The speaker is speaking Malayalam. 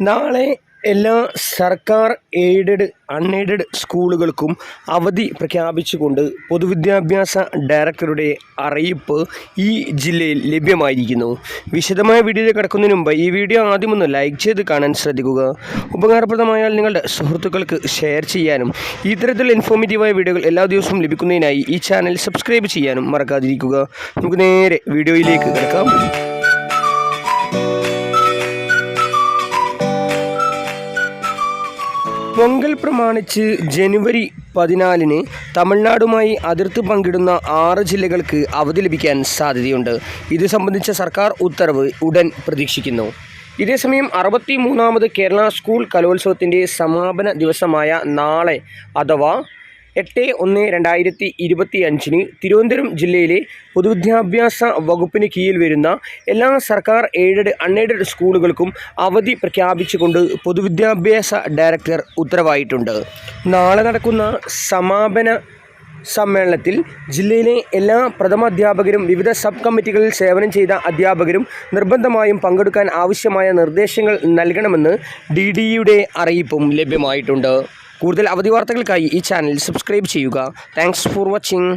നാളെ എല്ലാ സർക്കാർ എയ്ഡഡ് അൺഎയ്ഡഡ് സ്കൂളുകൾക്കും അവധി പ്രഖ്യാപിച്ചുകൊണ്ട് പൊതുവിദ്യാഭ്യാസ ഡയറക്ടറുടെ അറിയിപ്പ് ഈ ജില്ലയിൽ ലഭ്യമായിരിക്കുന്നു. വിശദമായ വീഡിയോയിൽ കിടക്കുന്നതിന് മുമ്പ് ഈ വീഡിയോ ആദ്യമൊന്ന് ലൈക്ക് ചെയ്ത് കാണാൻ ശ്രദ്ധിക്കുക. ഉപകാരപ്രദമായാൽ നിങ്ങളുടെ സുഹൃത്തുക്കൾക്ക് ഷെയർ ചെയ്യാനും ഇത്തരത്തിലുള്ള ഇൻഫോർമേറ്റീവായ വീഡിയോകൾ എല്ലാ ദിവസവും ലഭിക്കുന്നതിനായി ഈ ചാനൽ സബ്സ്ക്രൈബ് ചെയ്യാനും മറക്കാതിരിക്കുക. നമുക്ക് നേരെ വീഡിയോയിലേക്ക് കിടക്കാം. പൊങ്കൽ പ്രമാണിച്ച് ജനുവരി പതിനാലിന് തമിഴ്നാടുമായി അതിർത്തി പങ്കിടുന്ന ആറ് ജില്ലകൾക്ക് അവധി ലഭിക്കാൻ സാധ്യതയുണ്ട്. ഇത് സംബന്ധിച്ച സർക്കാർ ഉത്തരവ് ഉടൻ പ്രതീക്ഷിക്കുന്നു. ഇതേസമയം അറുപത്തി മൂന്നാമത് കേരള സ്കൂൾ കലോത്സവത്തിന്റെ സമാപന ദിവസമായ നാളെ അഥവാ എട്ട് ഒന്ന് രണ്ടായിരത്തി ഇരുപത്തി അഞ്ചിന് തിരുവനന്തപുരം ജില്ലയിലെ പൊതുവിദ്യാഭ്യാസ വകുപ്പിന് കീഴിൽ വരുന്ന എല്ലാ സർക്കാർ എയ്ഡഡ് അൺഎയ്ഡഡ് സ്കൂളുകൾക്കും അവധി പ്രഖ്യാപിച്ചുകൊണ്ട് പൊതുവിദ്യാഭ്യാസ ഡയറക്ടർ ഉത്തരവായിട്ടുണ്ട്. നാളെ നടക്കുന്ന സമാപന സമ്മേളനത്തിൽ ജില്ലയിലെ എല്ലാ പ്രഥമാധ്യാപകരും വിവിധ സബ് കമ്മിറ്റികളിൽ സേവനം ചെയ്ത അധ്യാപകരും നിർബന്ധമായും പങ്കെടുക്കാൻ ആവശ്യമായ നിർദ്ദേശങ്ങൾ നൽകണമെന്ന് ഡി ഡിയുടെ അറിയിപ്പും ലഭ്യമായിട്ടുണ്ട്. കൂടുതൽ അവധി വാർത്തകൾക്കായി ഈ ചാനൽ സബ്സ്ക്രൈബ് ചെയ്യുക. Thanks for watching